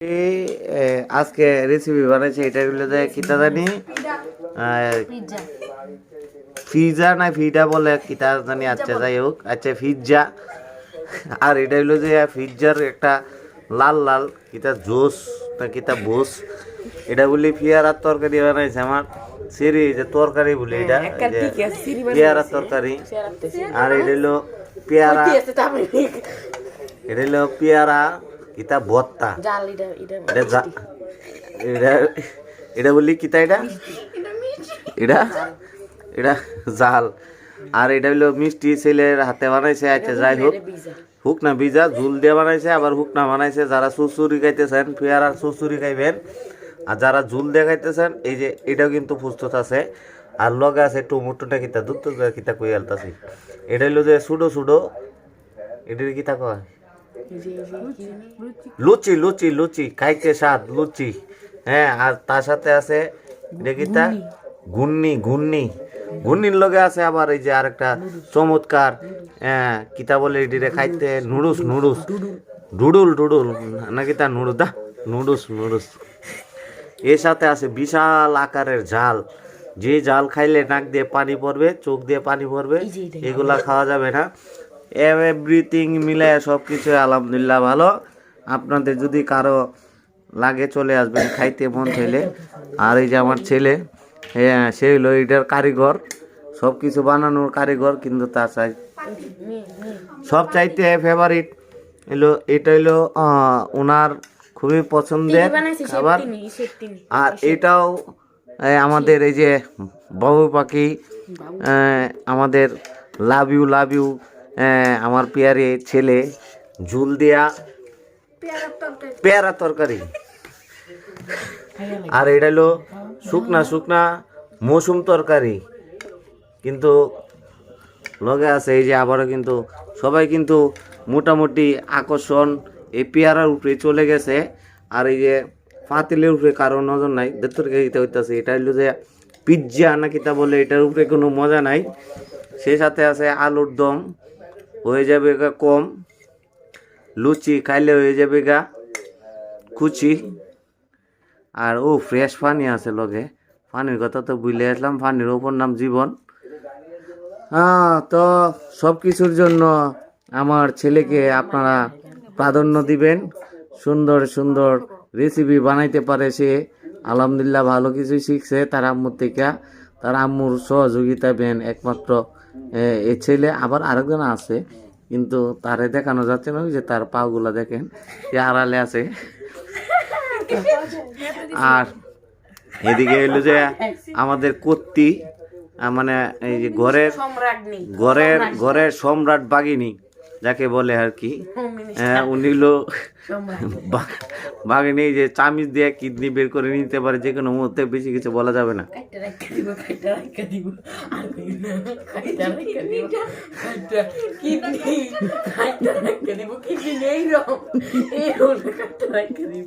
এই, আজকে রেসিপি বানাইছে এটা হলো যে কিতা জানি পিজা না ফিটা বলে কিতা জানি আচ্ছা যাই হোক আচ্ছা পিজ্জা আর এটা হলো যে পিজ্জার একটা লাল লাল কিতা জোস না কিতা বোস। এটা বলি পেয়ারার তরকারি বানাইছে আমার। সিরি যে তরকারি বলি এটা এই যে পেয়ারার তরকারি। আর এটা হলো পেয়ারা। এটা হলো পেয়ারা কিতা ভর্তা জাল এটা এটা এটা জা- এটা এটা বললি কিতা এটা? এটা এটা? জাল। আর এটা হলো মিষ্টি ছেলের হাতে বানাইছে আচ্ছা যাই হোক হুক। না বিজা ঝুল দিয়ে বানাইছে আবার হুক না বানাইছে। যারা সুসুরি খাইতেছেন পেয়ারার সুসুরি খাইবেন। আর যারা ঝুল দিয়ে খাইতেছেন এই যে এটাও কিন্তু প্রস্তুত আছে। আর লগে আছে টমেটোটা কিতা দুধ কিতা কই আলতাছি। এটা হলো যে সুডো সুডো। এটার কিতা কয়? লুচি লুচি। লুচি খাইতে স্বাদ লুচি। হ্যাঁ আর তার সাথে আছে দেখিতা ঘূর্ণি ঘুন্নি ঘূর্ণির লগে আছে আবার এই যে আরেকটা চমৎকার হ্যাঁ কিতা বলে এটিরে খাইতে? নুডুস নুডুস ডুডুল ডুডুল নাকি তা নুডুস দা নুডুস নুডুস এর সাথে আছে বিশাল আকারের জাল যে জাল খাইলে নাক দিয়ে পানি পড়বে চোখ দিয়ে পানি পড়বে এগুলা খাওয়া যাবে না। এভরিথিং মিলে সব কিছু আলহামদুলিল্লাহ ভালো। আপনাদের যদি কারও লাগে চলে আসবেন খাইতে মন চাইলে। আর এই যে আমার ছেলে হ্যাঁ সে হলো এটার কারিগর। সব কিছু বানানোর কারিগর কিন্তু তা চাই সব চাইতে ফেভারিট এলো এটা হলো ওনার খুবই পছন্দের খাবার। আর এটাও আমাদের এই যে বাবু পাখি আমাদের লাভ ইউ লাভ ইউ। আমার পেয়ারে ছেলে ঝুল দেয়া পেয়ারা তরকারি। আর এটা হলো শুকনা শুকনা মৌসুম তরকারি। কিন্তু লগে আছে এই যে আবারও কিন্তু সবাই কিন্তু মোটামুটি আকর্ষণ এই পেয়ারার উপরে চলে গেছে। আর এই যে পাতিলের উপরে কারও নজর নাই দেখতে হইতেছে। এটা হইল যে পিৎজা না কিতা বলে এটার উপরে কোনো মজা নাই। সেই সাথে আছে আলুর দম। হয়ে যাবে গা কম, লুচি খাইলে হয়ে যাবে গা কুচি। আর ও ফ্রেশ পানি আছে লগে, পানির কথা তো বুঝলে আসলাম, পানির ওপর নাম জীবন। হ্যাঁ তো সব কিছুর জন্য আমার ছেলেকে আপনারা প্রাধান্য দিবেন, সুন্দর সুন্দর রেসিপি বানাইতে পারে সে। আলহামদুলিল্লাহ ভালো কিছুই শিখছে তার আম্মুর থেকে। তার আম্মুর সহযোগিতা বেন একমাত্র এ, ছেলে। আবার আরেকজন আছে কিন্তু তারে দেখানো যাচ্ছে না যে তার পাগুলা দেখেন যে আড়ালে আছে। আর এদিকে হলো যে আমাদের কর্তি মানে এই যে ঘরের ঘরের ঘরের সম্রাট বাগিনী। যাকে বলে আর কি আহ, উনি হলো বাঘে নেই যে চামিচ দিয়ে কিডনি বের করে নিতে পারে যে কোনো মুহূর্তে বেশি কিছু বলা যাবে না। কিডনি।